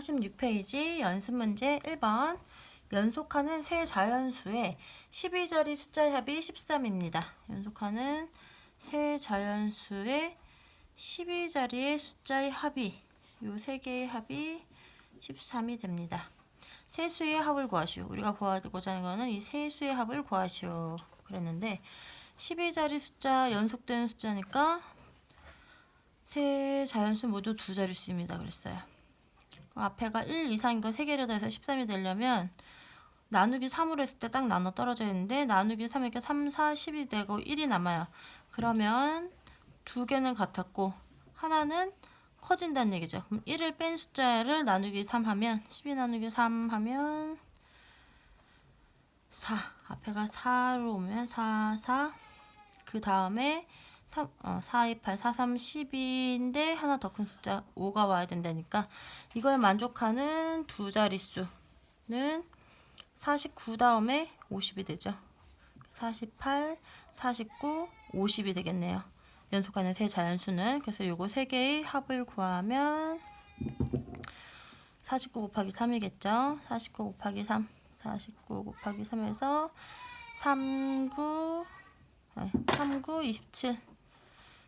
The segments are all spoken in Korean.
46페이지 연습 문제 1번 연속하는 세 자연수의 12자리 숫자 합이 13입니다. 연속하는 세 자연수의 12자리의 숫자의 합이 요 세 개의 합이 13이 됩니다. 세 수의 합을 구하시오. 우리가 구하고자 하는 거는 이 세 수의 합을 구하시오. 그랬는데 12자리 숫자 연속되는 숫자니까 세 자연수 모두 두 자릿수입니다. 그랬어요. 앞에가 1 이상인 거 3개를 더해서 13이 되려면 나누기 3으로 했을 때 딱 나눠 떨어져 있는데 나누기 3이니까 3, 4, 10이 되고 1이 남아요. 그러면 두 개는 같았고 하나는 커진다는 얘기죠. 그럼 1을 뺀 숫자를 나누기 3 하면 12 나누기 3 하면 4 앞에가 4로 오면 4, 4그 다음에 3, 어, 4, 2, 8, 4, 3, 12인데 하나 더 큰 숫자 5가 와야 된다니까 이거에 만족하는 두 자릿수는 49 다음에 50이 되죠. 48, 49, 50이 되겠네요. 연속하는 세 자연수는 그래서 요거 세 개의 합을 구하면 49 곱하기 3이겠죠. 49 곱하기 3, 49 곱하기 3에서 39, 39, 27,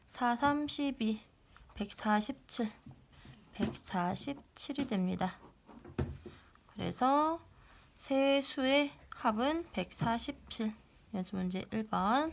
4, 3, 12, 147, 147이 됩니다. 그래서 세 수의 합은 147. 연습 문제 1번.